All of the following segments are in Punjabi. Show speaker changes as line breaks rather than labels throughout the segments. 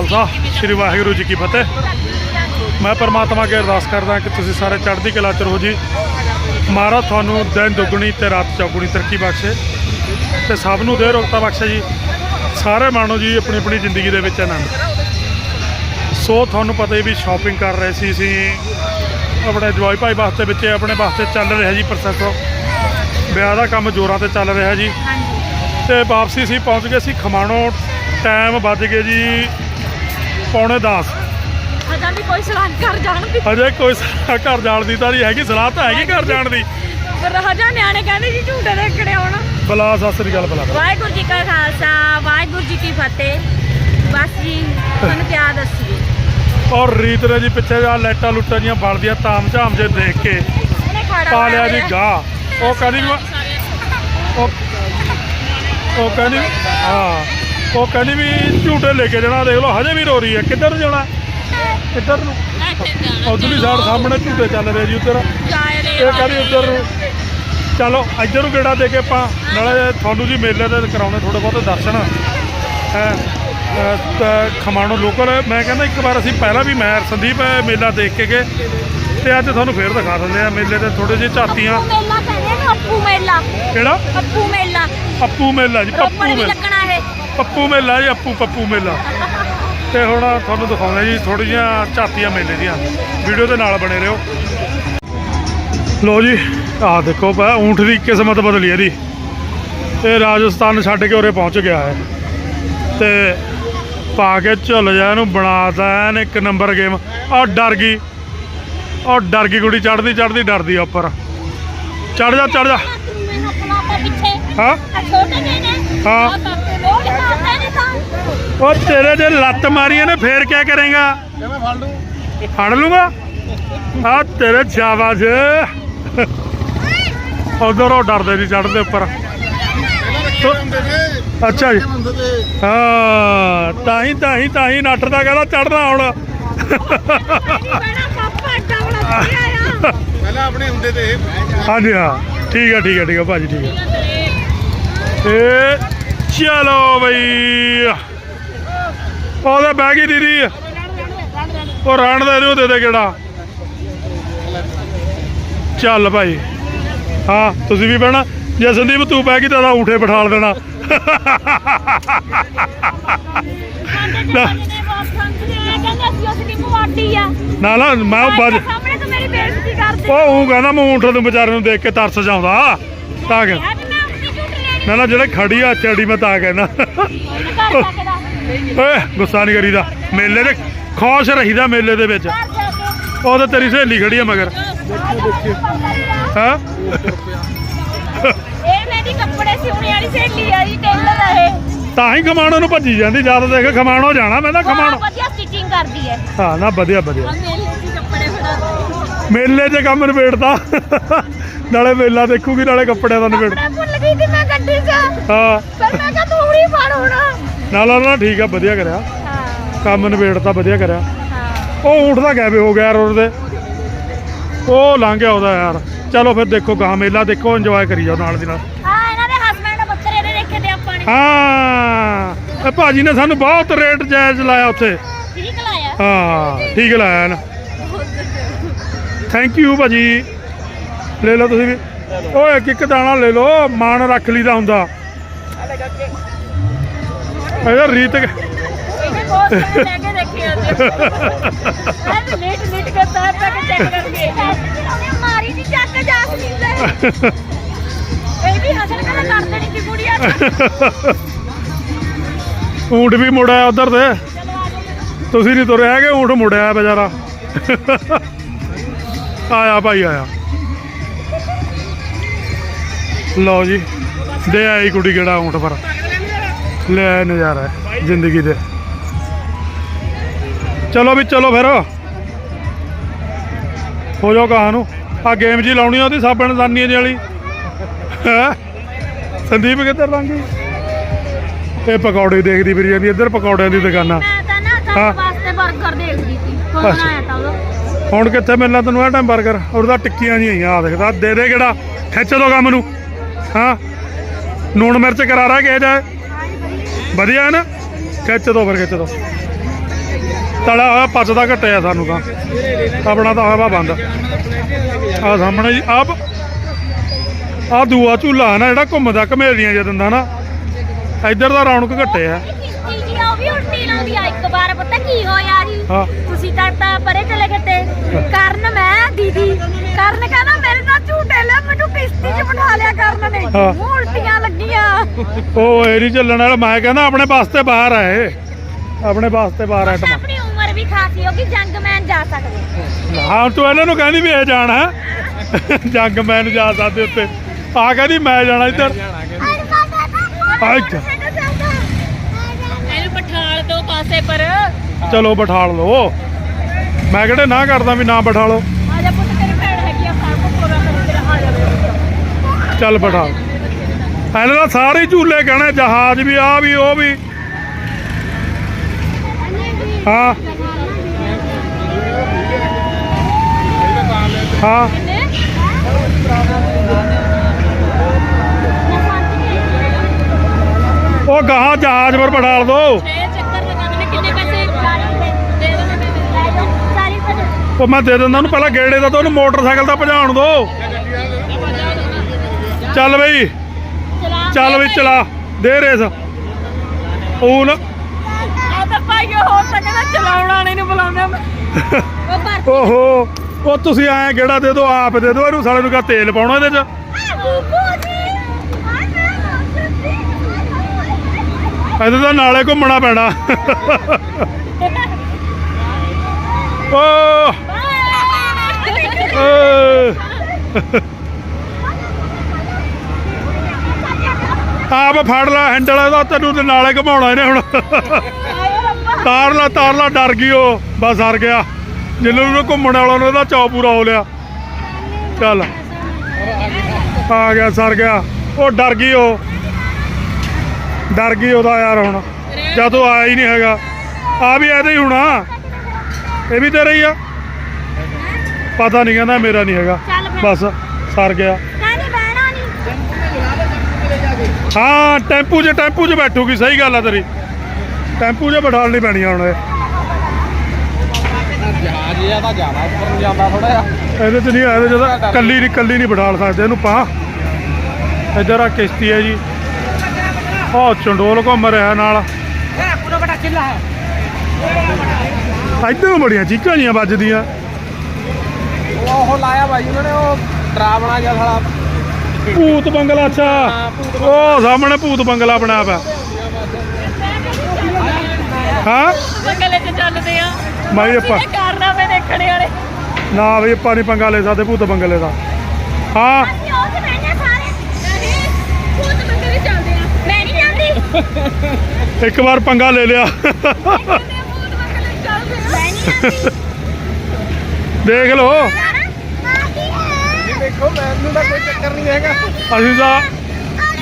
ਖਾਲਸਾ ਸ੍ਰੀ ਵਾਹਿਗੁਰੂ ਜੀ ਕੀ ਫਤਿਹ। ਮੈਂ ਪਰਮਾਤਮਾ ਅੱਗੇ ਅਰਦਾਸ ਕਰਦਾ ਕਿ ਤੁਸੀਂ ਸਾਰੇ ਚੜ੍ਹਦੀ ਕਲਾ ਚ ਰਹੋ ਜੀ। ਮਹਾਰਾਜ ਤੁਹਾਨੂੰ ਦਿਨ ਦੁੱਗਣੀ ਤੇ ਰਾਤ ਚੌਗੁਣੀ ਤਰੱਕੀ ਬਖਸ਼ੇ। ਤੇ ਸਭ ਨੂੰ ਦੇ ਰੋਗਤਾ ਬਖਸ਼ੇ ਜੀ। ਸਾਰੇ ਮਾਣੋ ਜੀ ਆਪਣੀ ਆਪਣੀ ਜ਼ਿੰਦਗੀ ਦੇ ਵਿੱਚ ਆਨੰਦ। ਸੋ ਤੁਹਾਨੂੰ ਪਤਾ ਹੀ ਵੀ ਸ਼ਾਪਿੰਗ ਕਰ ਰਹੇ ਸੀ ਅਸੀਂ। ਆਪਣੇ ਜਵਾਈ ਭਾਈ ਵਾਸਤੇ ਵਿੱਚ ਆਪਣੇ ਵਾਸਤੇ ਚੱਲ ਰਿਹਾ ਜੀ ਪ੍ਰੋਸੈਸ ਵਿਆਹ ਦਾ ਕੰਮ ਜ਼ੋਰਾਂ ਤੇ ਚੱਲ ਰਿਹਾ ਜੀ। ਤੇ ਵਾਪਸੀ ਸੀ ਪਹੁੰਚ ਗਏ ਸੀ ਖਮਾਣੋ। ਟਾਈਮ ਵੱਜ ਗਏ ਜੀ ਪੌਣੇ 10
ਹਜਾ ਵੀ ਕੋਈ ਸਲਾਹ ਕਰ ਜਾਣ ਦੀ।
ਅਜੇ ਕੋਈ ਸ- ਘਰ ਜਾਣ ਦੀ ਤਾਂ ਨਹੀਂ ਹੈਗੀ ਸਲਾਹ ਤਾਂ ਹੈਗੀ ਘਰ ਜਾਣ ਦੀ।
ਪਰ ਹਜਾ ਨਿਆਣੇ ਕਹਿੰਦੇ ਜੀ ਝੂਟੇ ਦੇਖਣੇ ਆਉਣ।
ਬਲਾ ਸਤਿ ਸ੍ਰੀ ਅਕਾਲ ਬਲਾ।
ਵਾਹਿਗੁਰੂ ਜੀ ਕਾ ਖਾਲਸਾ ਵਾਹਿਗੁਰੂ ਜੀ ਕੀ ਫਤਿਹ। ਬਸ ਜੀ ਤੁਹਾਨੂੰ ਕਿਆ ਦੱਸੀਏ।
ਔਰ ਰੀਤ ਨੇ ਜੀ ਪਿੱਛੇ ਜਾ ਲਾਈਟਾਂ ਲੁੱਟਾਂ ਜੀਆਂ ਬਲਦੀਆਂ ਤਾਮ ਝਾਮ ਜੇ ਦੇਖ ਕੇ ਪਾ ਲਿਆ ਜੀ। ਗਾਹ। ਉਹ ਕਹਿੰਦੀ ਉਹ ਕਹਿੰਦੀ ਹਾਂ। ਉਹ ਕਹਿੰਦੀ ਵੀ ਝੂਟੇ ਲੈ ਕੇ ਜਾਣਾ ਦੇਖ ਲਓ ਹਜੇ ਵੀ ਰੋ ਰਹੀ ਹੈ। ਕਿੱਧਰ ਜਾਣਾ? ਕਿੱਧਰ ਨੂੰ? ਉਧਰਲੀ ਸਾਈਡ ਸਾਹਮਣੇ ਝੂਟੇ ਚੱਲ ਰਹੇ ਜੀ ਉੱਧਰ। ਇਹ ਕਹਿੰਦੀ ਉੱਧਰ ਨੂੰ। ਚਲੋ ਇੱਧਰ ਨੂੰ ਗੇੜਾ ਦੇ ਕੇ ਆਪਾਂ ਨਾਲੇ ਤੁਹਾਨੂੰ ਜੀ ਮੇਲੇ ਦੇ ਕਰਾਉਣੇ ਥੋੜੇ ਬਹੁਤੇ ਦਰਸ਼ਨ। ਹੈ ਖਮਾਣੋ ਲੋਕਲ ਮੈਂ ਕਹਿੰਦਾ ਇੱਕ ਵਾਰ ਅਸੀਂ ਪਹਿਲਾਂ ਵੀ ਮੈਂ ਸੰਦੀਪ ਮੇਲਾ ਦੇਖ ਕੇ ਗਏ। ਤੇ ਅੱਜ ਤੁਹਾਨੂੰ ਫੇਰ ਦਿਖਾ ਦਿੰਦੇ ਆ ਮੇਲੇ ਦੇ ਥੋੜੇ ਜਿਹੇ ਝਾਤੀਆਂ।
ਅੱਪੂ ਮੇਲਾ ਕਹਿੰਦੇ ਨੇ ਅੱਪੂ ਮੇਲਾ।
ਕਿਹੜਾ?
ਅੱਪੂ ਮੇਲਾ।
ਪੱਪੂ ਮੇਲਾ ਜੀ ਪੱਪੂ ਮੇਲਾ।
ਲੱਗਣਾ ਇਹ।
ਪੱਪੂ ਮੇਲਾ ਜੀ ਅੱਪੂ ਪੱਪੂ ਮੇਲਾ। ਤੇ ਹੁਣ ਤੁਹਾਨੂੰ ਦਿਖਾਉਂਦੇ ਜੀ ਥੋੜੀ ਜਿਹੀਆਂ ਝਾਤੀਆਂ ਮੇਲੇ ਦੀਆਂ। ਵੀਡੀਓ ਦੇ ਨਾਲ ਬਣੇ ਰਹੋ। ਲੋ ਜੀ ਆਹ ਦੇਖੋ ਪਾ ਊਂਠ ਦੀ ਕਿਸਮਤ ਬਦਲੀ ਇਹਦੀ। ਇਹ ਰਾਜਸਥਾਨ ਛੱਡ ਕੇ ਉਰੇ ਪਹੁੰਚ ਗਿਆ ਹੈ। ਤੇ ਪਾ ਕੇ ਝੁੱਲ ਜਾ ਇਹਨੂੰ ਬਣਾਤਾ ਐਨ ਇੱਕ ਨੰਬਰ ਗੇਮ। ਆ ਡਰ ਗਈ। ਉਹ ਡਰ ਗਈ ਕੁੜੀ ਚੜਦੀ ਚੜਦੀ ਡਰਦੀ ਆ ਉੱਪਰ। ਚੜ ਜਾ ਚੜ ਜਾ। ਹਾਂ?
ਆ ਛੋਟੇ ਜਿਹੇ ਨੇ।
ਹਾਂ।
ਉਹ
ਤੇਰੇ ਜੇ ਲੱਤ ਮਾਰੀ ਨੇ, ਫੇਰ ਕੀ ਕਰੇਗਾ? ਫੜ ਲੂਗਾ। ਆ ਤੇਰੇ ਸ਼ਾਬਾਸ਼। ਉਧਰ ਉਹ ਡਰਦੇ ਨਹੀਂ ਚੜਦੇ ਉੱਪਰ। ਅੱਛਾ ਜੀ। ਹਾਂ ਤਾਂ ਹੀ ਤਾਂ ਹੀ ਤਾਂ ਹੀ ਨੱਟ ਦਾ ਕਹਿੰਦਾ ਚੜਨਾ ਹੁਣ।
ਪਹਿਲਾਂ ਆਪਣੇ ਹੁੰਦੇ ਤੇ
ਹਾਂਜੀ, ਹਾਂ। ਠੀਕ ਹੈ ਠੀਕ ਹੈ ਠੀਕ ਹੈ ਭਾਜੀ, ਠੀਕ ਹੈ ਏ ਚਲੋ ਬਈ। ਉਹਦੇ ਬਹਿ ਗਈ ਦੀਦੀ। ਉਹ ਰਹਿਣ ਦੇ ਇਹਨੂੰ ਦੇ ਦੇ ਕਿਹੜਾ। ਚੱਲ ਭਾਈ। ਹਾਂ ਤੁਸੀਂ ਵੀ ਬਹਿਣਾ। ਜੇ ਸੰਦੀਪ ਤੂੰ ਬਹਿ ਗਈ ਤਾਂ ਉਹਦਾ ਊਠੇ ਬਿਠਾਲ ਦੇਣਾ।
ਨੇ
ਨਾ ਨਾ ਮੈਂ ਉਹ ਬੱਜ
ਸਾਹਮਣੇ ਤਾਂ ਮੇਰੀ ਬੇਇੱਜ਼ਤੀ ਕਰਦੇ।
ਉਹ ਉਹ ਕਹਿੰਦਾ ਮੈਂ ਊਂਠ ਨੂੰ ਵਿਚਾਰੇ ਨੂੰ ਦੇਖ ਕੇ ਤਰਸ ਜਾਉਂਦਾ। ਤਾਂ ਕਿ ਨਾ ਨਾ ਜਿਹੜੇ ਖੜੀ ਆ ਚੜੀ ਮੈਂ ਤਾਂ ਕਹਿੰਦਾ। ਓਏ ਗੁੱਸਾ ਨਹੀਂ ਕਰੀਦਾ। ਮੇਲੇ ਦੇ ਖੁਸ਼ ਰਹੀਦਾ ਮੇਲੇ ਦੇ ਵਿੱਚ। ਉਹ ਤਾਂ ਤੇਰੀ ਸਹੇਲੀ ਖੜੀ ਆ ਮਗਰ। ਹਾਂ?
ਇਹ ਮੇਰੀ ਕੱਪੜੇ ਸਿਉਣੇ ਵਾਲੀ ਸਹੇਲੀ ਆ ਜੀ ਟੇਲਰ ਆ ਇਹ।
ਤਾਂ ਹੀ ਖਮਾਣੋ ਨੂੰ ਭੱਜੀ ਜਾਂਦੀ ਜਦ ਦੇਖ ਖਮਾਣੋ ਜਾਣਾ ਮੈਂ ਤਾਂ
ਬਹੁਤ
ਖਮਾਣੋ
ਵਧੀਆ ਸਟਿਚਿੰਗ ਕਰਦੀ ਹੈ।
ਹਾਂ ਨਾ ਵਧੀਆ ਵਧੀਆ।
ਮੇਲੇ
'ਚ ਕੰਮ ਨਿਬੇੜਦਾ ਨਾਲੇ ਮੇਲਾ ਦੇਖੂਗੀ ਨਾਲੇ ਕੱਪੜਿਆਂ ਦਾ ਨਿਬੇੜ
ਗੱਡੀ 'ਚ
ਹਾਂ।
ਪਰ ਮੈਂ ਕਿਹਾ ਤੂੰ ਹੀ ਫੜ ਹੁਣ।
ਨਾ ਨਾ ਨਾ ਠੀਕ ਆ ਵਧੀਆ ਕਰਿਆ।
ਹਾਂ।
ਕੰਮ ਨਿਬੇੜਤਾ ਵਧੀਆ ਕਰਿਆ।
ਹਾਂ।
ਉਹ ਊਂਠ ਦਾ ਗਾਇਬ ਹੋ ਗਿਆ ਯਾਰ ਉਹਦੇ। ਉਹ ਲੰਘ ਗਿਆ ਉਹਦਾ ਯਾਰ। ਚਲੋ ਫਿਰ ਦੇਖੋ ਗਾਂ ਮੇਲਾ ਦੇਖੋ ਇੰਜੋਏ ਕਰੀ ਜਾਓ ਨਾਲ ਦੀ ਨਾਲ।
ਆ ਇਹਨਾਂ ਦੇ ਹਸਬੰਡ ਬੱਕਰੇ ਦੇ ਦੇਖੇ ਤੇ ਆਪਾਂ ਨੇ।
ਹਾਂ। ਇਹ ਭਾਜੀ ਨੇ ਸਾਨੂੰ ਬਹੁਤ ਰੇਟ ਜਾਇਜ਼ ਲਾਇਆ ਉੱਥੇ।
ਠੀਕ ਲਾਇਆ?
ਹਾਂ ਠੀਕ ਲਾਇਆ ਨਾ ਥੈਂਕ ਯੂ ਭਾਜੀ। ਲੈ ਲਓ ਤੁਸੀਂ ਵੀ। ਓਏ ਇੱਕ ਇੱਕ ਦਾਣਾ ਲੈ ਲਓ ਮਾਣ ਰੱਖ ਲਈਦਾ ਹੁੰਦਾ। ਇਹਦਾ ਰੀਤ
ਲੈ ਕੇ ਕੇ ਮਾਰੀ ਦੀ ਚੱਕ ਜਾਸਮੀਨ ਦੇ ਇਹ ਵੀ ਹਸਨ ਕਰਾ ਕਰ ਦੇਣੀ ਸੀ ਕੁੜੀਆਂ ਚਲੋ
ਊਂਟ ਵੀ ਮੁੜਿਆ ਉਧਰ ਤੇ।
ਜਾਓ।
ਤੁਸੀਂ ਨਹੀਂ ਤੁਰੇ ਹੈਗੇ ਊਂਟ ਮੁੜਿਆ ਵਿਚਾਰਾ ਆਇਆ ਭਾਈ ਆਇਆ। ਲਓ ਜੀ ਦੇ ਆਈ ਕੁੜੀ ਕਿਹੜਾ ਊਂਟ ਪਰ। ਲੈ ਨਜ਼ਾਰਾ ਹੈ ਜ਼ਿੰਦਗੀ ਦੇ। ਚਲੋ ਵੀ ਚਲੋ ਫਿਰ। ਹੋ ਜਾਓ ਕਹਾਂ ਨੂੰ। ਆ ਗੇਮ ਜੀ ਲਾਉਣੀ ਆ ਉਹਦੀ ਸਾਬਣ ਦਾਨੀਆਂ ਜਿਹੀ ਵਾਲੀ। ਸੰਦੀਪ ਕਿੱਧਰ ਲੰਗੀ ਇਹ ਪਕੌੜੇ ਦੇਖਦੀ ਫਿਰੀ ਜਾਂਦੀ ਇੱਧਰ ਪਕੌੜਿਆਂ ਦੀ ਦੁਕਾਨਾਂ। ਹਾਂ। ਹੁਣ ਕਿੱਥੇ ਮਿਲਣਾ ਤੈਨੂੰ ਇਹ ਟਾਈਮ 버ਗਰ ਉਹਦਾ ਟਿੱਕੀਆਂ ਨਹੀਂ ਆਈਆਂ ਆ ਦੇਖਦਾ ਦੇ ਦੇ ਕਿਹੜਾ। ਖਿੱਚ ਦੋ ਕੰਮ ਨੂੰ। ਹਾਂ। ਨੂਣ ਮਿਰਚ ਕਰਾਰਾ ਕੇ ਜਾਏ ਵਧੀਆ ਹੈ ਨਾ? ਖਿੱਚ ਦੋ ਫਿਰ ਖਿੱਚ ਦੋ। ਤਲਾ ਹੋਇਆ ਪਚਦਾ ਘਟਿਆ ਸਾਨੂੰ ਤਾਂ। ਆਪਣਾ ਤਾਂ ਹਵਾ ਬੰਦ। ਆ ਸਾਹਮਣੇ ਜੀ ਆਪ ਆ ਦੂਆ ਝੂਲਾ ਨਾ ਜਿਹੜਾ ਘੁੰਮਦਾ ਘਮੇਲੀਆਂ ਜਿਹਾ ਦਿੰਦਾ ਨਾ। ਇੱਧਰ ਦਾ ਰੌਣਕ ਘਟਿਆ
ਕਿਸ਼ਤੀ ਜੀ ਆ ਉਹ ਵੀ ਉਲਟੀ ਲਾਉਂਦੀ ਆ। ਇੱਕ ਵਾਰ ਪਤਾ ਕੀ ਹੋਇਆ ਜੀ?
ਹਾਂ।
ਤੁਸੀਂ ਤਾਂ ਤਾਂ ਪਰੇ ਚਲੇ ਗਏ ਤੇ। ਕਰਨ ਮੈਂ ਦੀਦੀ। ਕਰਨ ਕਹਿੰਦਾ ਮੇਰੇ ਨਾਲ ਝੂਟੇ ਲੈ ਕਿਸ਼ਤੀ 'ਚ ਬਿਠਾ ਲਿਆ ਕਰਨ ਨੇ।
ਹਾਂ।
ਮੂੰਹ ਉਲਟੀਆਂ ਲੱਗੀਆਂ।
ਉਹ ਇਹ ਨਹੀਂ ਚੱਲਣ ਵਾਲਾ। ਮੈਂ ਕਹਿੰਦਾ ਆਪਣੇ ਵਾਸਤੇ ਬਾਹਰ ਆ ਇਹ। ਆਪਣੇ ਵਾਸਤੇ ਬਾਹਰ ਆ ਟਮਾ
ਆਪਣੀ ਉਮਰ ਵੀ ਖਾਸੀ ਹੋ ਗਈ ਜੰਗਮੈਨ ਜਾ ਸਕਦੇ।
ਹਾਂ ਤੂੰ ਇਹਨਾਂ ਨੂੰ ਕਹਿੰਦੀ ਵੀ ਇਹ ਜਾਣਾ ਹੈ। ਜੰਗ ਮੈਂ ਨੂੰ ਜਾ ਸਕਦੇ ਉੱਤੇ ਆ ਕਹਿੰਦੀ ਮੈਂ ਜਾਣਾ ਇੱਧਰ। ਅੱਛਾ।
ਇਹਨੂੰ ਪਠਾਲ ਦੋ ਪਾਸੇ ਪਰ।
ਚਲੋ ਬਿਠਾਲ ਲਓ। ਮੈਂ ਕਿਹੜੇ ਨਾ ਕਰਦਾ ਵੀ ਨਾ ਬਿਠਾ ਲਓ
ਆ ਜਾ ਪੁੱਤ ਤੇਰੀ ਭੈਣ ਹੈਗੀ ਆ ਸਾਰ ਕੋ ਪੂਰਾ ਕਰ ਤੇਰਾ ਆ ਜਾ
ਚੱਲ ਬਿਠਾ। ਇਹਨਾਂ ਦਾ ਸਾਰੇ ਝੂਲੇ ਕਹਣੇ ਜਹਾਜ਼ ਵੀ ਆ ਵੀ, ਉਹ ਵੀ। ਹਾਂ। ਹਾਂ। ਉਹ ਗਾਹ ਜਹਾਜ਼ ਪਰ ਬਿਠਾਲ ਦੋ। ਉਹ ਮੈਂ ਦੇ ਦਿੰਦਾ ਉਹਨੂੰ, ਪਹਿਲਾਂ ਗੇੜੇ ਦਾ ਤਾਂ ਉਹਨੂੰ ਮੋਟਰਸਾਈਕਲ ਦਾ ਭਜਾਉਣ ਦੋ। ਚੱਲ ਬਈ।
ਚਲਾ
ਵੀ ਚਲਾ। ਦੇ ਰੇਸ। ਉਹ ਨਾ
ਆ ਤਾਂ ਭਾਈ ਹੋ ਸਕਦਾ ਚਲਾਉਣ ਵਾਲੇ ਨੂੰ ਬੁਲਾਉਂਦਾ ਮੈਂ।
ਓਹੋ। ਉਹ ਤੁਸੀਂ ਐਂ ਗੇੜਾ ਦੇ ਦਿਓ ਆਪ ਦੇ ਦਿਓ ਇਹਨੂੰ ਸਾਲੇ ਨੂੰ ਕਾ ਤੇਲ ਪਾਉਣਾ ਇਹਦੇ ਚ। ਇਹਦੇ ਤਾਂ ਨਾਲੇ ਘੁੰਮਣਾ ਪੈਣਾ। ਓ। ਏ। ਆਪ ਫੜ ਲੈ ਹੈਂਡਲ ਇਹਦਾ ਤੈਨੂੰ ਤੇ ਨਾਲੇ ਘੁਮਾਉਣਾ ਇਹਨੇ ਹੁਣ। ਤਾਰ ਲਾ ਤਾਰ ਲਾ ਡਰ ਗਈ ਉਹ ਬਸ ਸਰ ਗਿਆ। ਜਿੰਨੂੰ ਨੂੰ ਘੁੰਮਣ ਵਾਲਾ ਨੂੰ ਇਹਦਾ ਚੌ ਪੂਰਾ ਹੋ ਲਿਆ। ਚੱਲ। ਆ ਗਿਆ ਸਰ ਗਿਆ। ਉਹ ਡਰ ਗਈ ਉਹ। ਡਰ ਗਈ ਉਹਦਾ ਯਾਰ ਹੁਣ। ਜਦੋਂ ਆਇਆ ਹੀ ਨਹੀਂ ਹੈਗਾ। ਆ ਵੀ ਇਹਦਾ ਹੀ ਹੋਣਾ। ਇਹ ਵੀ ਤੇਰਾ ਹੀ ਆ। ਪਤਾ ਨਹੀਂ ਕਹਿੰਦਾ ਮੇਰਾ ਨਹੀਂ ਹੈਗਾ। ਬਸ ਸਰ ਗਿਆ
ਨਹੀਂ ਬਹਿਣਾ ਨਹੀਂ
ਹਾਂ ਟੈਂਪੂ 'ਚ ਟੈਂਪੂ 'ਚ ਬੈਠੂਗੀ ਸਹੀ ਗੱਲ ਆ ਤੇਰੀ। ਟੈਂਪੂ 'ਚ ਬਿਠਾਲਣੀ ਪੈਣੀ ਹੁਣ ਇਹ।
ਜਹਾਜ਼ ਜਿਹਾ ਤਾਂ ਜ਼ਿਆਦਾ ਉੱਪਰ ਨੂੰ ਜਾਂਦਾ ਥੋੜਾ ਜਿਹਾ।
ਇਹਦੇ 'ਚ ਨਹੀਂ 'ਚ ਤਾਂ ਕੱਲੀ ਨਹੀਂ ਕੱਲੀ ਨਹੀਂ ਬਿਠਾਲ ਸਕਦੇ ਇਹਨੂੰ ਪਾ। ਇੱਧਰ ਆ ਕਿਸ਼ਤੀ ਹੈ ਜੀ। ਉਹ ਚੰਡੋਲ ਘੁੰਮ ਰਿਹਾ ਨਾਲ।
ਪੂਰਾ ਬੜਾ ਕਿੱਲਾ ਹੈ
ਇੱਧਰ ਬੜੀਆਂ ਚੀਕਾਂ ਜੀਆਂ ਵੱਜਦੀਆਂ।
ਉਹ ਲਾਇਆ ਭਾਈ ਉਹਨਾਂ ਨੇ ਉਹ ਡਰਾਵਣਾ ਜਿਹਾ ਸਾਲਾ।
ਭੂਤ ਬੰਗਲਾ ਅੱਛਾ। ਉਹ ਸਾਹਮਣੇ ਭੂਤ ਬੰਗਲਾ ਬਣਿਆ ਪਿਆ। ਹਾਂ?
ਬੰਗਲੇ ਚ ਚੱਲਦੇ ਆ।
ਬਾਈ ਆਪਾਂ
ਕਾਰਨਾਮੇ ਦੇਖਣੇ ਵਾਲੇ।
ਨਾ ਵੀ ਆਪਾਂ ਨਹੀਂ ਪੰਗਾ ਲੈ ਸਕਦੇ ਭੂਤ ਬੰਗਲੇ ਦਾ। ਹਾਂ?
ਅਸੀਂ ਉਹ ਤੇ ਬਹਿਨੇ ਸਾਰੇ। ਨਹੀਂ ਖੁਦ ਬੰਗਲੇ ਚੱਲਦੇ ਆ। ਮੈਂ ਨਹੀਂ ਜਾਂਦੀ।
ਇੱਕ ਵਾਰ ਪੰਗਾ ਲੈ ਲਿਆ। ਦੇਖ ਲਓ।
ਦੇਖੋ ਮੈਨੂੰ ਤਾਂ ਕੋਈ ਚੱਕਰ ਨਹੀਂ ਹੈਗਾ।
ਅਸੀਂ ਤਾਂ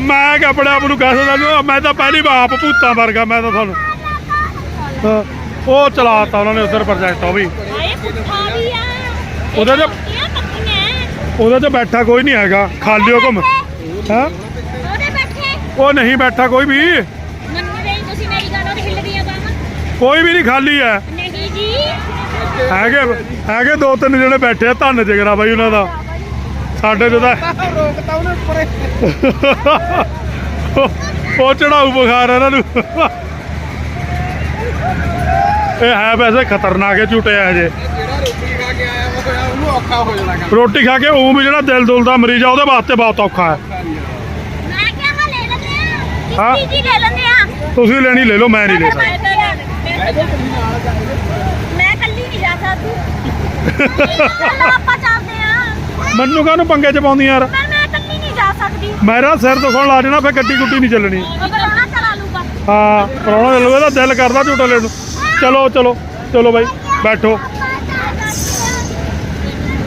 ਮੈਂ ਕਿ ਆਪਣੇ ਆਪ ਨੂੰ ਕਹਿ ਸਕਦਾ ਮੈਂ ਤਾਂ ਪਹਿਲੀ ਵਾਰ ਆਪ ਭੂਤਾਂ ਵਰਗਾ ਮੈਂ ਤਾਂ ਤੁਹਾਨੂੰ ਹਾਂ, ਉਹ ਚਲਾਤਾ ਉਹਨਾਂ ਨੇ ਉਧਰ ਪ੍ਰੋਜੈਕਟ ਉਹ ਵੀ।
ਆਏ ਪੁੱਠਾ ਵੀ ਆ।
ਉਹਦੇ ਚ-
ਪੱਕੀਆਂ
ਉਹਦੇ 'ਚ ਬੈਠਾ ਕੋਈ ਨਹੀਂ ਹੈਗਾ ਖਾਲੀ ਉਹ ਘੁੰਮ। ਹਾਂ?
ਉਹਦੇ ਬੈਠੇ।
ਉਹ ਨਹੀਂ ਬੈਠਾ ਕੋਈ ਵੀ।
ਮੰਨ ਰਹੀ ਤੁਸੀਂ ਮੇਰੀ ਗੱਲ ਉਹਦੇ ਹਿੱਲਦੀਆਂ ਬਾਹਾਂ।
ਕੋਈ ਵੀ ਨਹੀਂ ਖਾਲੀ ਹੈ
ਨਹੀਂ ਜੀ।
ਹੈਗੇ ਹੈਗੇ ਦੋ ਤਿੰਨ ਜਿਹੜੇ ਬੈਠੇ ਆ ਧੰਨ ਜਿਗਰਾ ਬਾਈ ਉਹਨਾਂ ਦਾ। ਸਾਡੇ ਤੇ ਤਾਂ
ਰੋਕਤਾ ਉਹਨੇ ਉੱਪਰੇ।
ਉਹ ਚੜਾਊ ਬੁਖਾਰ ਇਹਨਾਂ ਨੂੰ। ਇਹ ਹੈ ਵੈਸੇ ਖਤਰਨਾਕ ਹੈ ਝੂਟੇ ਆ ਜੇ
ਜਿਹੜਾ ਰੋਟੀ ਖਾ ਕੇ ਆਇਆ ਉਹ ਹੋਇਆ ਉਹਨੂੰ ਔਖਾ ਹੋ ਜਾਣਾ ਕੰਮ।
ਰੋਟੀ ਖਾ ਕੇ ਉਹ ਵੀ ਜਿਹੜਾ ਦਿਲ ਦੁਲ ਦਾ ਮਰੀਜ਼ ਆ ਉਹਦੇ ਵਾਸਤੇ ਬਹੁਤ ਔਖਾ ਹੈ।
ਮੈਂ ਕਿਹਾ ਹਾਂ ਲੈ ਲੈਂਦੇ ਆ।
ਹਾਂ?
ਕਿਸੀ ਜੀ ਲੈ ਲੈਂਦੇ ਆ।
ਤੁਸੀਂ ਲੈਣੀ ਲੈ ਲਓ ਮੈਂ ਨਹੀਂ ਲੈ ਸਕਦਾ।
ਮੈਂ ਤਾਂ ਮੈਂ ਕੱਲੀ ਨਹੀਂ ਜਾ ਸਕਦੀ। ਚਲੋ ਆਪਾਂ ਚੱਲਦੇ ਆ
ਮੈਨੂੰ ਕਾਹਨੂੰ ਪੰਗੇ ਚ ਪਾਉਂਦੀ ਯਾਰ?
ਪਰ ਮੈਂ ਕੱਲੀ ਨਹੀਂ ਜਾ ਸਕਦੀ।
ਮੇਰਾ ਸਿਰ ਦੁਖਣ ਲਾ ਜਾਣਾ ਫਿਰ ਗੱਡੀ ਗੁੱਡੀ ਨਹੀਂ ਚੱਲਣੀ।
ਉਹ ਬਰਾਉਣਾ ਚਲਾ ਲੂਗਾ
ਹਾਂ ਪਰੌਣਾ ਲਓ ਇਹਦਾ ਦਿਲ ਕਰਦਾ ਝੂਟਾ ਲੈਣ ਨੂੰ। ਚਲੋ ਚਲੋ ਚਲੋ ਬਾਈ ਬੈਠੋ।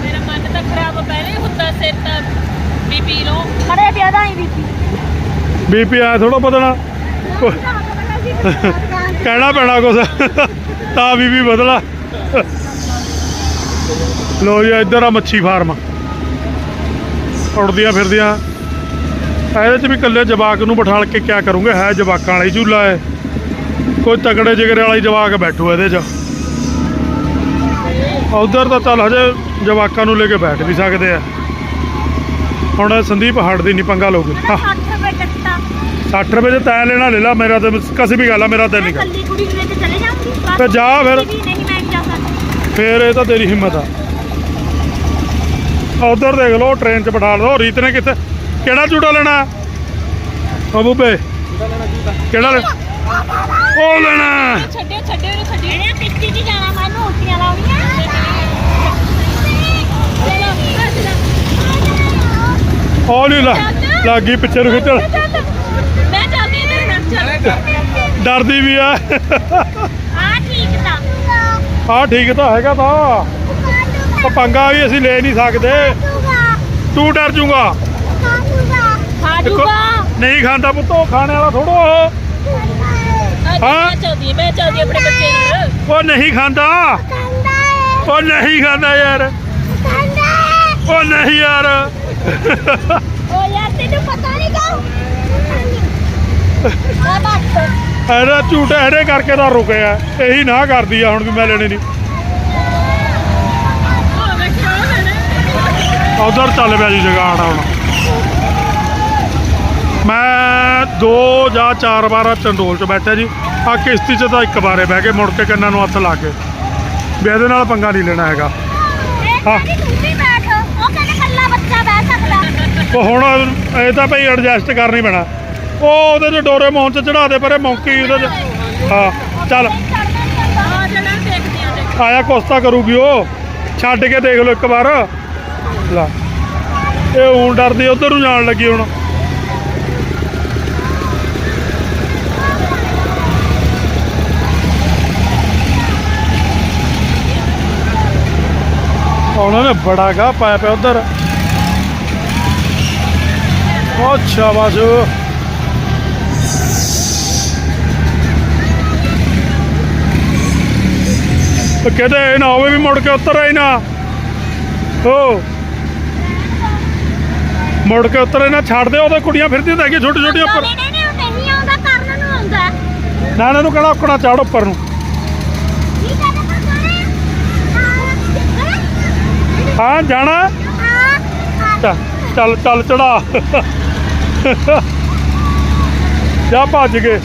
ਮੇਰਾ ਮਨ ਤਾਂ ਖਰਾਬ ਪਹਿਲੇ ਹੁੰਦਾ ਸਿਰ ਤਾਂ ਬੀਬੀ ਲੋ ਖੜੇ ਪਿਆ ਦਾ ਹੀ ਬੀਬੀ
ਬੀਪੀ ਆਇਆ ਥੋੜਾ ਬਦਲਣਾ ਕਹਿਣਾ ਪੈਣਾ ਕੁਛ ਤਾਂ ਵੀ ਵੀ ਬਦਲਾ ਲੋ ਜੀ ਇੱਧਰ ਆ ਮੱਛੀ ਫਾਰਮ। ਉੜਦੀਆਂ ਫਿਰਦੀਆਂ। ਇਹਦੇ ਚ ਵੀ ਇਕੱਲੇ ਜਵਾਕ ਨੂੰ ਬਿਠਾਲ ਕੇ ਕਿਆ ਕਰੂੰਗੇ? ਹੈ ਜਵਾਕਾਂ ਵਾਲਾ ਝੂਲਾ ਹੈ ਕੋਈ ਤਕੜੇ ਜਿਗਰੇ ਵਾਲਾ ਜਵਾਕ ਬੈਠੂ ਇਹਦੇ ਚ। ਉਧਰ ਤਾਂ ਚੱਲ ਹਜੇ ਜਵਾਕਾਂ ਨੂੰ ਲੈ ਕੇ ਬੈਠ ਵੀ ਸਕਦੇ ਆ। ਹੁਣ ਸੰਦੀਪ ਹਟਦੀ ਨਹੀਂ ਪੰਗਾ ਲੋਗੇ
60 ਰੁਪਏ ਕੱਟਾ
60 ਰੁਪਏ ਤੇ ਤੈਂ ਲੈਣਾ ਲੈ ਲਾ ਮੇਰਾ ਤੇ ਕਸੀ ਵੀ ਗੱਲ ਆ ਮੇਰਾ
ਮੈਂ
ਨਹੀਂ
ਕੱਲੀ ਕੁੜੀ ਨੂੰ ਲੈ ਕੇ ਚਲੇ ਜਾਊਂਗੀ? ਬਸ
ਤੇ ਜਾ ਫਿਰ। ਫੇਰ ਇਹ ਤਾਂ ਤੇਰੀ ਹਿੰਮਤ ਆ। ਉਧਰ ਦੇਖ ਲਓ ਟ੍ਰੇਨ 'ਚ ਬਿਠਾ ਲਓ। ਰੀਤ ਨੇ ਕਿੱਥੇ ਕਿਹੜਾ ਝੂਟਾ ਲੈਣਾ? ਉਹ ਬੂਬੇ। ਕਿਹੜਾ ਲੈ ਉਹ ਲੈਣਾ।
ਛੱਡਿਓ ਛੱਡਿਓ ਇਹਨੂੰ ਛੱਡਿਓ। ਇਹਨੇ ਟਿੱਕੀ ਦੀ ਜਾਣਾ ਮੈਨੂੰ ਉਲਟੀਆਂ ਲਾਉਣੀਆਂ।
ਉਹ ਨਹੀਂ ਲਾ ਲੱਗੀ ਪਿੱਛੇ ਨੂੰ ਖਿੱਚਣ।
ਮੈਂ ਚੱਲਦੀ ਤੇਰੇ ਨਾਲ ਚੱਲ।
ਡਰਦੀ ਵੀ ਆ।
ਆ ਠੀਕ ਤਾਂ।
ਹਾਂ ਠੀਕ ਤਾਂ ਹੈਗਾ ਤਾਂ। ਉਹ ਪੰਗਾ ਵੀ ਅਸੀਂ ਲੈ ਨਹੀਂ ਸਕਦੇ। ਤੂੰ ਡਰ ਜੂਗਾ।
ਖਾ
ਦੇਖੋ,
ਜੂਗਾ
ਨਹੀਂ ਖਾਂਦਾ ਪੁੱਤ ਉਹ ਖਾਣੇ ਵਾਲਾ ਥੋੜੋ ਉਹ। ਹਾਂ?
ਮੈਂ ਚੱਲਦੀ ਮੈਂ ਚੱਲਦੀ ਆਪਣੇ ਬੱਚੇ ਨਾਲ
ਉਹ ਨਹੀਂ ਖਾਂਦਾ। ਉਹ ਨਹੀਂ ਖਾਂਦਾ ਯਾਰ। ਉਹ ਨਹੀਂ ਯਾਰ।
ਓ ਯਾਰ ਤੈਨੂੰ ਪਤਾ ਨਹੀਂ ਕਾ ਆ ਬਸ
ਇਹਦਾ ਝੂਠ ਇਹਦੇ ਕਰਕੇ ਤਾਂ ਰੁਕਿਆ। ਇਹੀ ਨਾ ਕਰਦੀ ਆ ਹੁਣ ਵੀ ਮੈਂ ਲੈਣੇ ਨਹੀਂ
ਆ ਮੈਂ ਕਿਉਂ ਲੈਣਾ
ਉਧਰ ਚੱਲ ਪਿਆ ਜੀ ਜਗਾੜ ਹੁਣ। ਮੈਂ ਦੋ ਜਾਂ ਚਾਰ ਵਾਰ ਚੰਡੋਲ 'ਚ ਬੈਠਾ ਜੀ। ਆ ਕਿਸ਼ਤੀ 'ਚ ਤਾਂ ਇੱਕ ਵਾਰੇ ਬਹਿ ਕੇ ਮੁੜ ਕੇ ਕੰਨਾਂ ਨੂੰ ਹੱਥ ਲਾ ਕੇ। ਵੀ ਇਹਦੇ ਨਾਲ ਪੰਗਾ ਨਹੀਂ ਲੈਣਾ ਹੈਗਾ। ਹਾਂ।
ਉਹ
ਹੁਣ ਇਹ ਤਾਂ ਭਈ ਐਡਜਸਟ ਕਰਨੀ ਪੈਣਾ। ਉਹ ਉਹਦੇ 'ਚ ਡੋਰੇ ਮੌਨ 'ਚ ਚੜਾ ਦੇ ਪਰੇ ਮੌਂਕੀ ਉਹਦੇ 'ਚ। ਹਾਂ ਚੱਲ। ਆਇਆ ਕੋਸਤਾ ਕਰੂਗੀ ਉਹ। ਛੱਡ ਕੇ ਦੇਖ ਲਓ ਇੱਕ ਵਾਰ। ਲਾ। ਇਹ ਹੁਣ ਡਰਦੀ ਉਧਰ ਨੂੰ ਜਾਣ ਲੱਗੀ ਹੁਣ। ਉਹਨਾਂ ਨੇ ਬੜਾ ਗਾ ਪਾਇਆ ਪਿਆ ਉਧਰ। ਅੱਛਾ ਸ਼ਾਬਾਸ਼। ਕਹਿੰਦੇ, ਇਹ ਨਾ ਹੋਵੇ ਵੀ ਮੁੜ ਕੇ ਉੱਤਰ ਆਈ ਨਾ। ਹੋ। ਮੁੜ ਕੇ ਉੱਤਰ ਨਾ ਛੱਡ ਦੇ ਉਹਦੇ ਕੁੜੀਆਂ ਫਿਰਦੀਆਂ ਤਾਂ ਹੈਗੀਆਂ ਛੋਟੀ ਛੋਟੀਆਂ ਉੱਪਰ।
ਨਹੀਂ ਨਹੀਂ ਉਹ ਨਹੀਂ ਆਉਂਦਾ ਕਰਨ ਨੂੰ ਆਉਂਦਾ।
ਨਾ ਇਹਨਾਂ ਨੂੰ ਕਹਿਣਾ ਔਕਣਾ ਚੜ ਉੱਪਰ ਨੂੰ।
ਕੀ
ਹਾਂ ਜਾਣਾ? ਚੱਲ ਚੱਲ ਚੱਲ ਚੜਾ। ਜਾ ਭੱਜ ਗਏ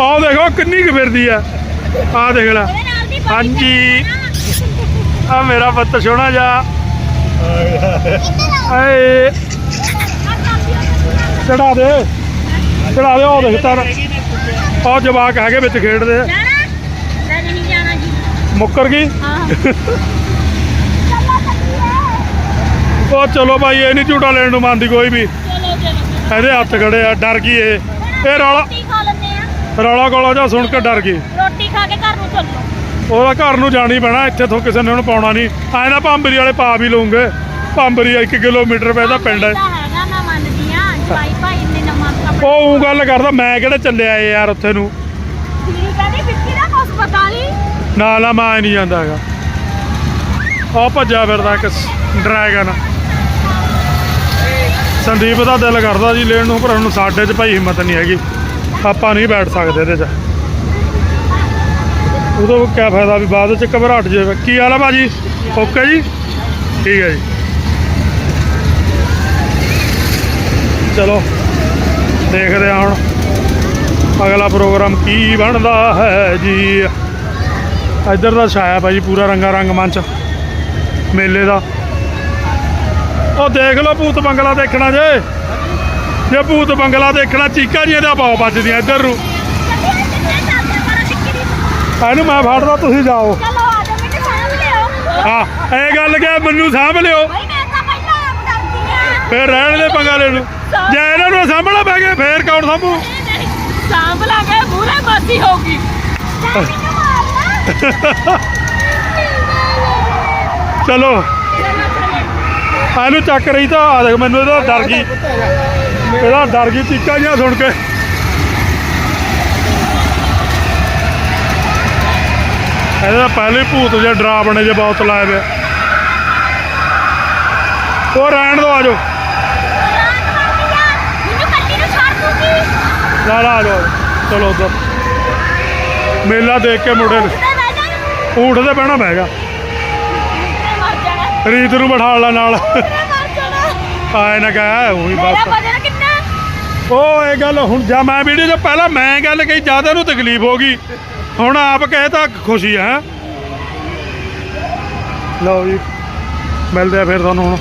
ਆਹ ਦੇਖੋ ਕਿੰਨੀ ਕੁ ਫਿਰਦੀ ਆ ਆਹ ਦੇਖ ਲੈ। ਹਾਂਜੀ। ਆ ਮੇਰਾ ਪੁੱਤ ਸੋਹਣਾ ਜਾ ਏ ਚੜਾ ਦੇ। ਚੜਾ ਦੇ ਉਹ ਦੇਖ ਤਾਰ। ਉਹ ਜਵਾਕ ਹੈਗੇ ਵਿੱਚ ਖੇਡਦੇ
ਜਾਣਾ? ਮੈਂ ਨਹੀਂ ਜਾਣਾ ਜੀ।
ਮੁੱਕਰ ਗਈ?
ਹਾਂ।
ਉਹ ਚਲੋ ਭਾਈ ਇਹ ਨਹੀਂ ਝੂਟਾ ਲੈਣ ਨੂੰ ਮੰਨਦੀ ਕੋਈ ਵੀ। ਇਹਦੇ ਹੱਥ ਖੜੇ ਆ ਡਰ ਗਈ ਇਹ। ਇਹ ਰੌਲਾ
ਆ?
ਰੌਲਾ ਕੋਲਾ ਜਾ ਸੁਣ ਕੇ ਡਰ ਗਈ।
ਰੋਟੀ ਖਾ ਕੇ ਘਰ ਨੂੰ ਚੱਲੋ
ਉਹਦਾ ਘਰ ਨੂੰ ਜਾਣੀ ਪੈਣਾ ਇੱਥੇ ਤੋਂ ਕਿਸੇ ਨੇ ਉਹਨੂੰ ਪਾਉਣਾ ਨਹੀਂ। ਐ ਨਾ ਭਾਂਬਰੀ ਵਾਲੇ ਪਾ ਵੀ ਲਊਂਗੇ। ਭਾਂਬਰੀ 1 ਕਿਲੋਮੀਟਰ ਪੈ ਦਾ ਪਿੰਡ ਹੈ
ਹੈਗਾ ਮੈਂ ਮੰਨਦੀ ਆ। ਭਾਈ ਭਾਈ ਨੇ
ਉਹ ਗੱਲ ਕਰਦਾ ਮੈਂ ਕਿਹੜੇ ਚੱਲਿਆ ਏ ਯਾਰ ਉੱਥੇ ਨੂੰ?
ਠੀਕ ਕਹਿੰਦੀ ਵਿੱਕੀ ਦਾ ਕੁਛ ਪਤਾ ਨਹੀਂ
ਨਾ ਨਾ ਮੈਂ ਨਹੀਂ ਜਾਂਦਾ ਹੈਗਾ। ਉਹ ਭੱਜਿਆ ਫਿਰਦਾ ਇੱਕ ਡਰੈਗਨ। ਸੰਦੀਪ ਦਾ ਦਿਲ ਕਰਦਾ ਜੀ ਲੈਣ ਨੂੰ ਪਰ ਹੁਣ ਸਾਡੇ 'ਚ ਭਾਈ ਹਿੰਮਤ ਨਹੀਂ ਹੈਗੀ। ਆਪਾਂ ਨਹੀਂ ਬੈਠ ਸਕਦੇ ਇਹਦੇ 'ਚ। ਉਦੋਂ ਕਿਆ ਫਾਇਦਾ ਵੀ ਬਾਅਦ 'ਚ ਘਬਰਾਹਟ ਜੇ ਕੀ ਹਾਲ ਆ ਭਾਜੀ? ਓਕੇ ਜੀ? ਠੀਕ ਹੈ ਜੀ। ਚਲੋ, ਦੇਖਦੇ ਹਾਂ ਹੁਣ ਅਗਲਾ ਪ੍ਰੋਗਰਾਮ ਕੀ ਬਣਦਾ ਹੈ ਜੀ। ਇੱਧਰ ਦਾ ਛਾਇਆ ਭਾਜੀ ਪੂਰਾ ਰੰਗਾ ਰੰਗ ਮੰਚ, ਮੇਲੇ ਦਾ। ਉਹ ਦੇਖ ਲਓ ਭੂਤ ਬੰਗਲਾ ਦੇਖਣਾ ਜੇ। ਜੇ ਭੂਤ ਬੰਗਲਾ ਦੇਖਣਾ, ਚੀਕਾਂ ਜੀਆਂ ਦਾ ਬਹੁਤ ਵੱਜਦੀਆਂ ਇੱਧਰ ਨੂੰ। ਇਹਨੂੰ ਮੈਂ ਫੜਦਾ ਤੁਸੀਂ ਜਾਓ।
ਚਲੋ ਆ ਜਾ ਮੈਨੂੰ ਸਾਂਭ ਲਿਓ।
ਹਾਂ ਇਹ ਗੱਲ ਕਿ ਮੈਨੂੰ ਸਾਂਭ ਲਿਓ।
ਭਾਈ ਮੈਂ ਤਾਂ ਪਹਿਲਾਂ ਆਪ ਕਰਦੀ ਆ।
ਫੇਰ ਰਹਿਣ ਦੇ ਪੰਗਾ ਲੈ ਨੂੰ ਜੇ ਇਹਨਾਂ ਨੂੰ ਸਾਂਭਣਾ ਪੈ ਗਿਆ ਫੇਰ ਕੌਣ ਸਾਂਭੂ?
ਸਾਂਭ ਲਾ ਕੇ ਮੂਰੇ ਬਾਤੀ ਹੋਗੀ
ਚਲੋ ਇਹਨੂੰ ਚੱਕ ਰਹੀ ਤਾਂ ਆ ਦੇਖ ਮੈਨੂੰ ਇਹਦਾ ਡਰ ਗਈ ਇਹਦਾ ਡਰ ਗਈ ਚੀਕਾਂ ਜਿਹਾ ਸੁਣ ਕੇ। ਇਹਦਾ ਪਹਿਲੇ ਭੂਤ ਜਿਹਾ ਡਰਾਵਣੇ ਜੇ ਬਹੁਤ ਲਾਏ ਪਿਆ ਉਹ ਰਹਿਣ ਦੋ ਆਜੋ
ਮੈਨੂੰ ਕੱਟੀ
ਲਾ ਲਾ, ਆ ਜਾਓ ਚਲੋ ਉਧਰ। ਮੇਲਾ ਦੇਖ ਕੇ ਮੁੜੇ ਨੇ।
ਤੇ
ਤੇ ਬਹਿਣਾ ਬਹਿਗਾ
ਤੇ
ਰੀਤ ਨੂੰ ਬਿਠਾ ਲਾ ਨਾਲ। ਆਏ ਨਾ ਕਹਿ, ਉਹੀ ਬਸ। ਉਹ ਇਹ ਗੱਲ ਹੁਣ, ਜਾਂ ਮੈਂ ਵੀਡੀਓ 'ਚ ਪਹਿਲਾਂ ਮੈਂ ਗੱਲ ਕਹੀ ਜ਼ਿਆਦਾ ਨੂੰ ਤਕਲੀਫ ਹੋ ਗਈ। ਹੁਣ ਆਪ ਕਹੇ ਤਾਂ ਖੁਸ਼ੀ ਹੈ ਲਓ ਜੀ, ਮਿਲਦੇ ਆ ਫਿਰ ਤੁਹਾਨੂੰ ਹੁਣ।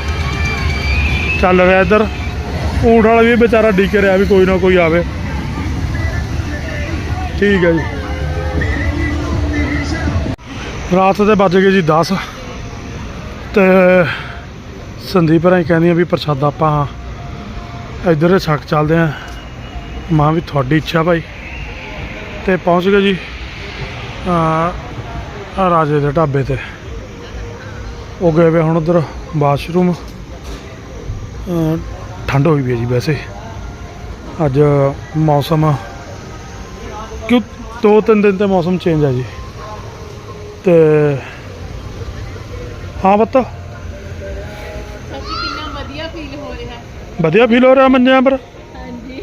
ਚੱਲ ਰਿਹਾ ਇੱਧਰ। ਊਂਠ ਵਾਲਾ ਵੀ ਵਿਚਾਰਾ ਡੀਕ ਰਿਹਾ ਵੀ ਕੋਈ ਨਾ ਕੋਈ ਆਵੇ। ਠੀਕ ਹੈ ਜੀ। ਰਾਤ ਦੇ ਵੱਜ ਗਏ ਜੀ 10 ਤੇ ਸੰਦੀਪ ਰਾਂ ਕਹਿੰਦੀਆਂ ਵੀ ਪ੍ਰਸ਼ਾਦਾ ਆਪਾਂ ਇੱਧਰ ਛੱਕ ਚੱਲਦੇ ਆ ਮਾਂ ਵੀ ਤੁਹਾਡੀ ਇੱਛਾ ਭਾਈ। ਤੇ ਪਹੁੰਚ ਗਏ ਜੀ। ਆ ਆ ਰਾਜੇ ਦੇ ਢਾਬੇ ਤੇ। ਉਹ ਗਏ ਵੇ ਹੁਣ ਉਧਰ ਬਾਥਰੂਮ। ਠੰਡ ਹੋਈ ਵੀ ਹੈ ਜੀ ਵੈਸੇ। ਅੱਜ ਮੌਸਮ ਕਿਉਂ ਦੋ ਤਿੰਨ ਦਿਨ ਤੇ ਮੌਸਮ ਚੇਂਜ ਹੈ ਜੀ। ਤੇ ਹਾਂ ਬੱਤਾ
ਸੱਚੀ ਕਿੰਨਾ ਵਧੀਆ ਫੀਲ ਹੋ ਰਿਹਾ
ਵਧੀਆ ਫੀਲ ਹੋ ਰਿਹਾ ਮੰਨਿਆ ਪਰ।
ਹਾਂਜੀ।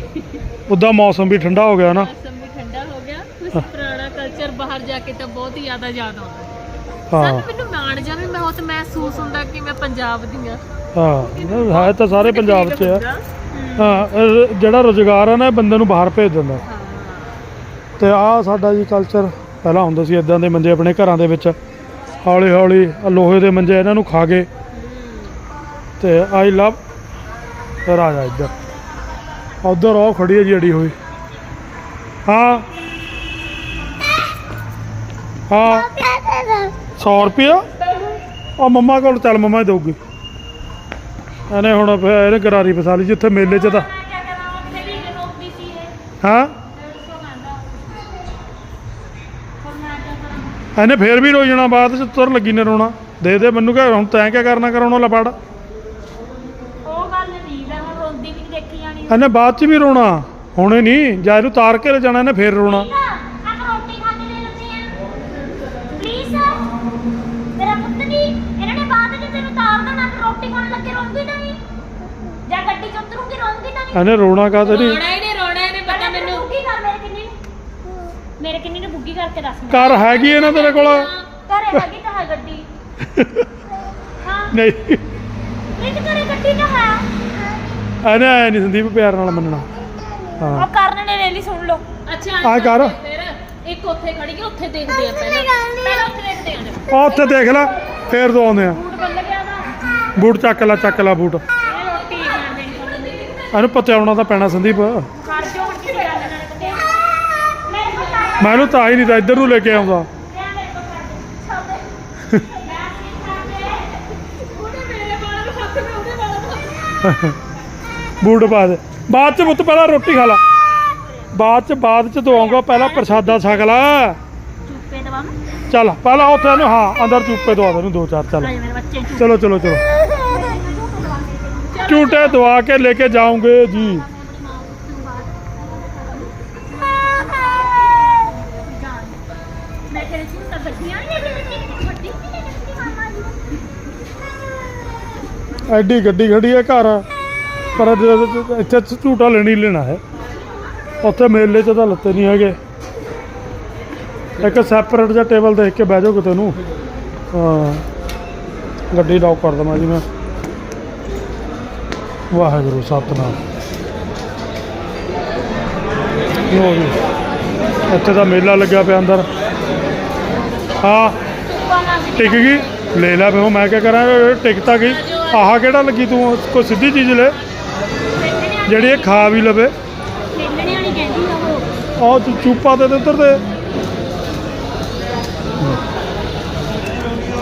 ਉਦਾਂ ਮੌਸਮ ਵੀ ਠੰਡਾ ਹੋ ਗਿਆ ਨਾ।
ਮੌਸਮ ਵੀ ਠੰਡਾ ਹੋ ਗਿਆ ਕੁਝ ਪੁਰਾਣਾ ਕਲਚਰ ਬਾਹਰ ਜਾ ਕੇ ਤਾਂ ਬਹੁਤ ਹੀ ਜ਼ਿਆਦਾ ਯਾਦ ਆਉਂਦਾ।
ਹਾਂ।
ਸਾਨੂੰ ਮੈਨੂੰ ਮਾਣ ਜਾ ਵੀ ਮੈਂ ਉਹ ਤੇ ਮਹਿਸੂਸ ਹੁੰਦਾ ਕਿ ਮੈਂ ਪੰਜਾਬ ਦੀ ਆ
ਹਾਂ ਹੈ ਤਾਂ ਸਾਰੇ ਪੰਜਾਬ 'ਚ ਆ। ਹਾਂ ਇਹ ਜਿਹੜਾ ਰੋਜ਼ਗਾਰ ਆ ਨਾ ਇਹ ਬੰਦੇ ਨੂੰ ਬਾਹਰ ਭੇਜ ਦਿੰਦਾ। ਤੇ ਆ ਸਾਡਾ ਜੀ ਕਲਚਰ ਪਹਿਲਾਂ ਹੁੰਦਾ ਸੀ ਇਦਾਂ ਦੇ ਮੰਜੇ ਆਪਣੇ ਘਰਾਂ ਦੇ ਵਿੱਚ। ਹੌਲੀ ਹੌਲੀ ਆਹ ਲੋਹੇ ਦੇ ਮੰਜੇ ਇਹਨਾਂ ਨੂੰ ਖਾ ਗਏ। ਤੇ ਆਈ ਲਵ ਫਿਰ ਆ ਜਾ ਇੱਧਰ। ਉਧਰ ਉਹ ਖੜੀ ਹੈ ਜੀ ਅੜੀ ਹੋਈ। ਹਾਂ। ਹਾਂ। 100 ਰੁਪਿਆ ਉਹ ਮੰਮਾ ਕੋਲ ਚੱਲ ਮੰਮਾ ਹੀ ਦਊਗੀ। ਇਹਨੇ ਹੁਣ ਇਹਨੇ ਗਰਾਰੀ ਫਸਾ ਲਈ ਜਿੱਥੇ ਮੇਲੇ 'ਚ ਤਾਂ। ਹਾਂ? ਇਹਨੇ ਫੇਰ ਵੀ ਰੋ ਜਾਣਾ, ਬਾਅਦ ਚ ਤੁਰ ਲੱਗੀ ਨੇ ਰੋਣਾ। ਦੇ ਦੇ ਮੈਨੂੰ ਕਹ, ਹੁਣ ਤੈਂ ਕਿਆ ਕਰਨਾ ਕਰਾਉਣਾ ਲਪੜ
ਉਹ ਗੱਲ ਨਹੀਂ ਮੈਂ ਹੁਣ ਰੋਂਦੀ ਵੀ ਦੇਖੀ ਜਾਣੀ
ਇਹਨੇ ਬਾਅਦ ਚ ਵੀ ਰੋਣਾ, ਹੁਣੇ ਨਹੀਂ ਜਾਂ ਇਹਨੂੰ ਤਾਰ ਕੇ ਲੈ ਜਾਣਾ, ਇਹਨੇ ਫੇਰ ਰੋਣਾ।
ਤਾਂ ਨਹੀਂ
ਇਹਨੇ ਰੋਣਾ ਕਾਹਤੇ ਨਹੀਂ
ਰੋਣਾ ਇਹਨੇ ਰੋਣਾ ਇਹਨੇ ਪਤਾ ਮੈਨੂੰ। ਬੁੱਗੀ ਕਰ ਮੇਰੇ ਕਿੰਨੀ? ਨੂੰ ਮੇਰੇ ਕਿੰਨੀ ਨੂੰ ਬੁੱਗੀ ਕਰਕੇ ਦੱਸ ਮੈਨੂੰ।
ਕਾਰ ਹੈਗੀ ਇਹਨਾਂ ਤੇਰੇ ਕੋਲ?
ਘਰੇ ਹੈਗੀ ਤਾਂ ਹੈ ਗੱਡੀ। ਹਾਂ।
ਨਹੀਂ।
ਨਹੀਂ ਤੇ ਘਰੇ ਗੱਡੀ ਤਾਂ ਹੈ।
ਇਹਨੇ ਐ ਨਹੀਂ ਸੰਦੀਪ ਪਿਆਰ ਨਾਲ ਮੰਨਣਾ। ਹਾਂ।
ਉਹ ਕਰਨ ਨੇ ਲੈ ਲਈ ਸੁਣ ਲਓ। ਅੱਛਾ
ਆ ਕਰ।
ਫਿਰ ਇੱਕ ਉੱਥੇ ਖੜੀ ਹੈ ਉੱਥੇ ਦੇਖਦੇ ਆ ਪਹਿਲਾਂ। ਪਹਿਲਾਂ ਉੱਥੇ ਦੇਖਦੇ ਆ।
ਉਹ ਉੱਥੇ ਦੇਖ ਲੈ ਫੇਰ ਦੋ ਆਉਂਦੇ ਆ।
ਬੂਟ ਬੰਦ ਗਿਆ ਦਾ
ਬੂਟ ਚੱਕ ਲੈ ਚੱਕ ਲੈ ਬੂਟ। ਇਹਨੂੰ ਪਤਿਆਉਣਾ ਤਾਂ ਪੈਣਾ ਸੰਦੀਪ।
ਕੋਲ ਤਾਂ
ਮੈਂ ਇਹਨੂੰ ਤਾਂ ਹੀ ਨਹੀਂ ਤਾਂ ਇੱਧਰ ਨੂੰ ਲੈ ਕੇ ਆਉਂਦਾ।
ਨੂੰ ਨੂੰ
ਬੂਟ ਪਾ ਦੇ। ਬਾਅਦ ਚ ਪੁੱਤ ਪਹਿਲਾਂ ਰੋਟੀ ਖਾ ਲਾ। ਬਾਅਦ ਚ ਬਾਅਦ ਚ ਦਵਾਂਗਾ ਪਹਿਲਾਂ ਪ੍ਰਸ਼ਾਦਾ ਛਕ ਲਾ।
ਚੁੱਪੇ ਦਵਾ ਮੈਂ
ਚੱਲ ਪਹਿਲਾਂ ਉੱਥੇ ਇਹਨੂੰ ਹਾਂ ਅੰਦਰ ਚੁੱਪੇ ਦਵਾ ਦੇ ਇਹਨੂੰ ਦੋ ਚਾਰ ਚੱਲ।
ਨੂੰ
ਚਲੋ ਚਲੋ ਚਲੋ। ਝੂਟੇ ਦਵਾ ਕੇ ਲੈ ਕੇ ਜਾਉਂਗੇ ਜੀ। ਐਡੀ ਗੱਡੀ ਖੜੀ ਹੈ ਘਰ। ਪਰ ਇੱਥੇ- ਇੱਥੇ ਝੂਟਾ ਲੈਣੀ ਲੈਣਾ ਹੈ। ਉੱਥੇ ਮੇਲੇ 'ਚ ਤਾਂ ਲੱਤੇ ਨਹੀਂ ਹੈਗੇ। ਇੱਕ ਸੈਪਰੇਟ ਜਿਹਾ ਟੇਬਲ ਦੇਖ ਕੇ ਬਹਿ ਜਾਓ ਕਿਤੇ ਨੂੰ। ਹਾਂ। ਗੱਡੀ ਲੌਕ ਕਰ ਦਵਾਂ ਜੀ ਮੈਂ। ਵਾਹਿਗੁਰੂ, ਸਤਨਾਮ। ਲੋ ਜੀ, ਇੱਥੇ ਤਾਂ ਮੇਲਾ ਲੱਗਿਆ ਪਿਆ ਅੰਦਰ। ਹਾਂ, ਟਿਕ ਗਈ? ਲੈ ਲੈ ਫਿਰ ਮੈਂ ਕਿਆ ਕਰਾਂ ਇਹ ਟਿਕ ਤਾਂ ਗਈ। ਆਹ ਕਿਹੜਾ ਲੱਗੀ ਤੂੰ? ਕੋਈ ਸਿੱਧੀ ਚੀਜ਼ ਲੈ। ਜਿਹੜੀ ਇਹ ਖਾ ਵੀ ਲਵੇ।
ਖੇਲਣੇ ਵਾਲੀ ਕਹਿੰਦੀ ਆ ਉਹ
ਤੂੰ ਚੂਪਾ ਦੇ ਉੱਧਰ ਤੇ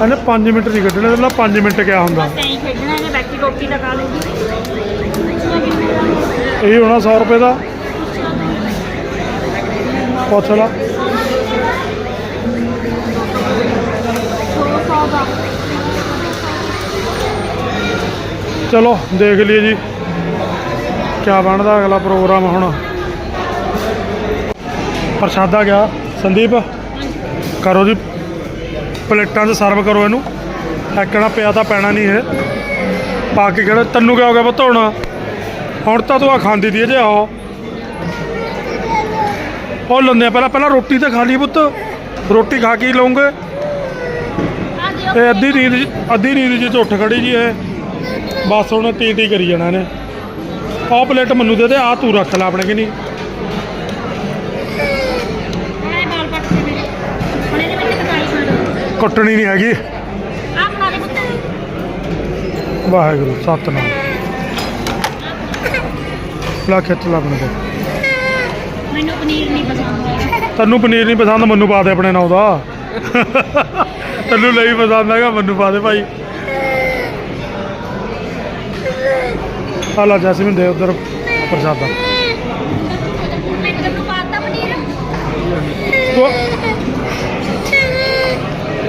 ਇਹਨੇ 5 ਮਿੰਟ ਨਹੀਂ ਕੱਢਣੇ ਤੇ 5 ਮਿੰਟ ਕਿਆ ਹੁੰਦਾ?
ਬਸ ਐਂ ਖੇਡਣਾ ਇਹਨੇ ਬੈਠੀ ਰੋਟੀ ਤਾਂ
ਇਹ ਹੋਣਾ 100 ਰੁਪਏ ਦਾ। ਪੁੱਛ ਲਾ। ਚਲੋ, ਦੇਖ ਲਈਏ ਜੀ। ਕਿਆ ਬਣਦਾ ਅਗਲਾ ਪ੍ਰੋਗਰਾਮ ਹੁਣ। ਪ੍ਰਸ਼ਾਦਾ ਗਿਆ। ਸੰਦੀਪ, ਕਰੋ ਜੀ। ਪਲੇਟਾਂ 'ਚ ਸਰਵ ਕਰੋ ਇਹਨੂੰ। ਐਕਣਾ ਪਿਆ ਤਾਂ ਪੈਣਾ ਨਹੀਂ ਇਹ। ਪਾ ਕੇ ਕਿਹੜਾ ਤੈਨੂੰ ਕਿਆ ਹੋ ਗਿਆ ਪੁੱਤ ਹੁਣ? ਹੁਣ ਤਾਂ ਤੂੰ ਆ ਖਾਂਦੀ ਦੀ ਜੇ ਆਹ। ਉਹ ਲੰਦੇ ਆ ਪਹਿਲਾਂ ਪਹਿਲਾਂ ਰੋਟੀ ਤਾਂ ਖਾ ਲਈ ਪੁੱਤ। ਰੋਟੀ ਖਾ ਕੇ ਹੀ ਲਵਾਂਗੇ ਇਹ ਅੱਧੀ ਨੀਂਦ ਅੱਧੀ ਨੀਂਦ 'ਚ ਉੱਠ ਖੜੀ ਜੀ ਇਹ। ਬਸ ਹੁਣ ਟੀ ਟੀ ਕਰੀ ਜਾਣਾ ਨੇ ਆਹ ਪਲੇਟ ਮੈਨੂੰ ਦੇ ਦੇ ਆ ਤੂੰ ਰੱਖ ਲੈ ਆਪਣੇ ਕਿ ਨਹੀਂ। ਕੁੱਟਣੀ ਨਹੀਂ ਹੈਗੀ। ਵਾਹਿਗੁਰੂ ਸਤਨਾਮ। ਲਾ ਖਿੱਚ ਲਾ ਕੋਲ।
ਮੈਨੂੰ ਪਨੀਰ ਨਹੀਂ ਪਸੰਦ।
ਤੈਨੂੰ ਪਨੀਰ ਨਹੀਂ ਪਸੰਦ ਮੈਨੂੰ ਪਾ ਦੇ ਆਪਣੇ ਨਾਂ ਦਾ ਤੈਨੂੰ ਲਈ ਪਸੰਦ ਹੈਗਾ ਮੈਨੂੰ ਪਾ ਦੇ ਭਾਈ। ਆ ਲਾ ਜੈਸਮੀਨ ਦੇ ਉਧਰ ਪ੍ਰਸ਼ਾਦਾ।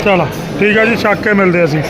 ਚਲ ਠੀਕ ਆ ਜੀ ਛੱਕ ਕੇ ਮਿਲਦੇ ਅਸੀਂ।